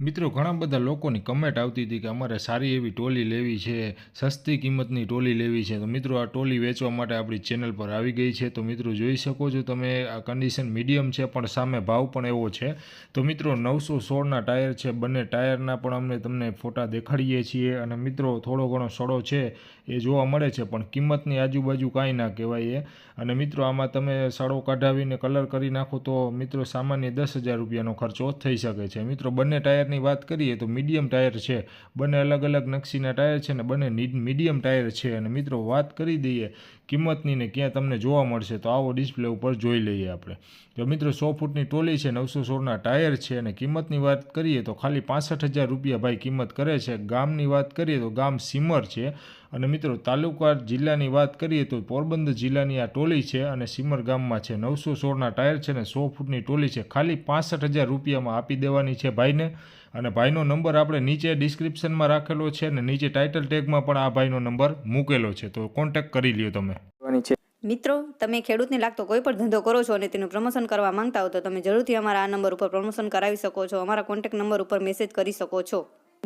મિત્રો, ઘણા બધા લોકોની કમેન્ટ આવતી હતી કે અમારે સારી એવી ટોલી લેવી છે, સસ્તી કિંમતની ટોલી લેવી છે. તો મિત્રો, આ ટોલી વેચવા માટે આપણી ચેનલ પર આવી ગઈ છે. તો મિત્રો, જોઈ શકો છો તમે, આ કન્ડિશન મીડિયમ છે, પણ સામે ભાવ પણ એવો છે. તો મિત્રો, નવસો સોળના ટાયર છે, બંને ટાયરના પણ અમને તમને ફોટા દેખાડીએ છીએ. અને મિત્રો, થોડો ઘણો સડો છે, એ જોવા મળે છે, પણ કિંમતની આજુબાજુ કાંઈ ના કહેવાય એ. અને મિત્રો, આમાં તમે સડો કાઢાવીને કલર કરી નાખો તો મિત્રો, સામાન્ય દસ હજાર રૂપિયાનો ખર્ચો થઈ શકે છે. મિત્રો, બંને ટાયરની વાત કરીએ તો મીડિયમ ટાયર છે. બંને અલગ અલગ નકશીના ટાયર છે ને બંને મીડિયમ ટાયર છે. અને મિત્રો વાત કરી દઈએ કિંમતની ને ક્યાં તમને જોવા મળશે તો આવો ડિસ્પ્લે ઉપર જોઈ લઈએ આપણે. તો મિત્રો સો ફૂટની ટોલી છે, નવસો સોળના ટાયર છે અને કિંમતની વાત કરીએ તો ખાલી પાસઠ હજાર રૂપિયા ભાઈ કિંમત કરે છે. ગામની વાત કરીએ તો ગામ સિમર છે. અને મિત્રો તાલુકા જિલ્લાની વાત કરીએ તો પોરબંદર જિલ્લાની આ ટોલી છે અને સિમર ગામમાં છે. નવસો સોળના ટાયર છે ને સો ફૂટની ટોલી છે. ખાલી પાસઠ હજાર રૂપિયામાં આપી દેવાની છે ભાઈને. અને ભાઈનો નંબર આપણે નીચે ડિસ્ક્રિપ્શનમાં રાખેલો છે અને નીચે ટાઇટલ ટેગમાં પણ આ ભાઈનો નંબર મૂકેલો છે. તો કોન્ટેક્ટ કરી લ્યો તમે. છે. મિત્રો તમે ખેડૂતને લાગતો કોઈ પણ ધંધો કરો છો અને તેનું પ્રમોશન કરવા માંગતા હો તો તમે જરૂરથી અમારા આ નંબર ઉપર પ્રમોશન કરાવી શકો છો. અમારા કોન્ટેક્ટ નંબર ઉપર મેસેજ કરી શકો છો.